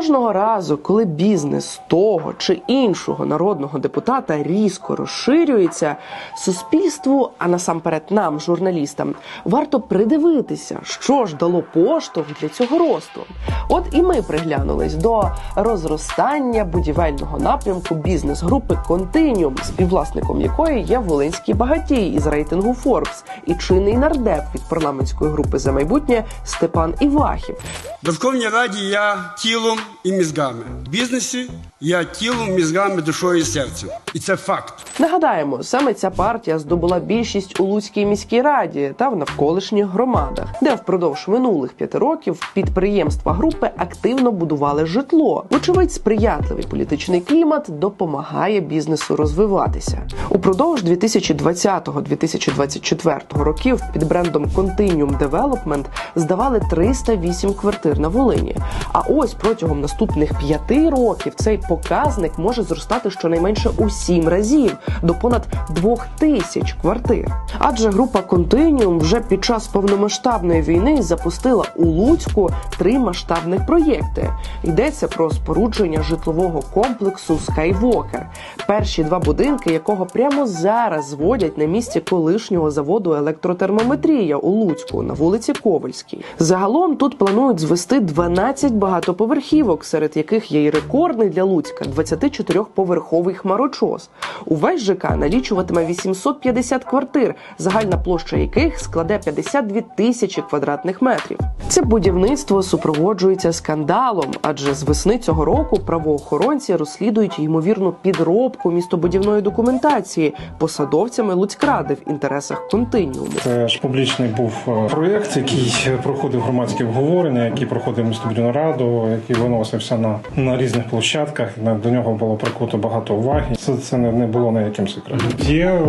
Кожного разу, коли бізнес того чи іншого народного депутата різко розширюється, суспільству, а насамперед нам, журналістам, варто придивитися, що ж дало поштовх для цього росту. От і ми приглянулись до розростання будівельного напрямку бізнес-групи Континіум, співвласником якої є Волинський багатій із рейтингу Forbes і чинний нардеп від парламентської групи за майбутнє Степан Івахів. В Верховній Раді я тілом і мізгами. В бізнесі я тілом, мізгами, душою і серцем. І це факт. Нагадаємо, саме ця партія здобула більшість у Луцькій міській раді та в навколишніх громадах, де впродовж минулих п'яти років підприємства групи активно будували житло. Вочевидь, сприятливий політичний клімат допомагає бізнесу розвиватися. Упродовж 2020-2024 років під брендом Continuum Development здавали 308 квартир на Волині. А ось протягом наступних п'яти років цей показник може зростати щонайменше у сім разів до понад двох тисяч квартир. Адже група Continuum вже під час повномасштабної війни запустила у Луцьку три масштабних проєкти. Йдеться про спорудження житлового комплексу Skywalker, перші два будинки якого прямо зараз зводять на місці колишнього заводу електротермометрія у Луцьку на вулиці Ковальській. Загалом тут планують звести 12 багатоповерхівок, серед яких є й рекордний для Луцька 24-поверховий хмарочос. Увесь ЖК налічуватиме 850 квартир, загальна площа яких складе 52 тисячі квадратних метрів. Це будівництво супроводжується скандалом, адже з весни цього року правоохоронці розслідують ймовірну підробку містобудівної документації посадовцями Луцькради в інтересах континіуму. Це ж публічний був е, проєкт, який проходив громадські обговорення, який проходив містобудівну раду, який виносився на, на різних площадках. На- До нього було прикуто багато уваги. Це, це не, не було ніяким секретом. Є,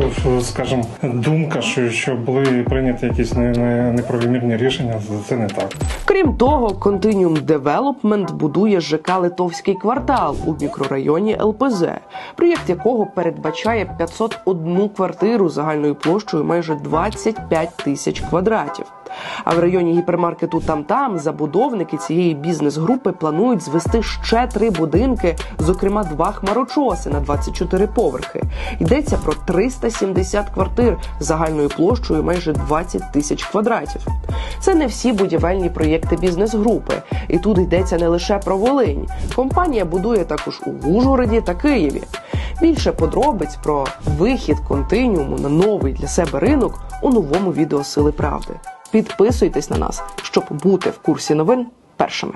скажімо, думка, що, що були прийняті якісь не, не, неправомірні рішення. Це не так. Крім того, Continuum Development будує ЖК Литовський квартал у мікрорайоні ЛПЗ, проєкт якого передбачає 501 квартиру загальною площею майже 25 тисяч квадратів. А в районі гіпермаркету там-там забудовники цієї бізнес-групи планують звести ще три будинки, зокрема два хмарочоси на 24 поверхи. Йдеться про 370 квартир загальною площею майже 20 тисяч квадратів. Це не всі будівельні проєкти бізнес-групи, і тут йдеться не лише про Волинь. Компанія будує також у Ужгороді та Києві. Більше подробиць про вихід континіуму на новий для себе ринок у новому відео Сили Правди. Підписуйтесь на нас, щоб бути в курсі новин першими.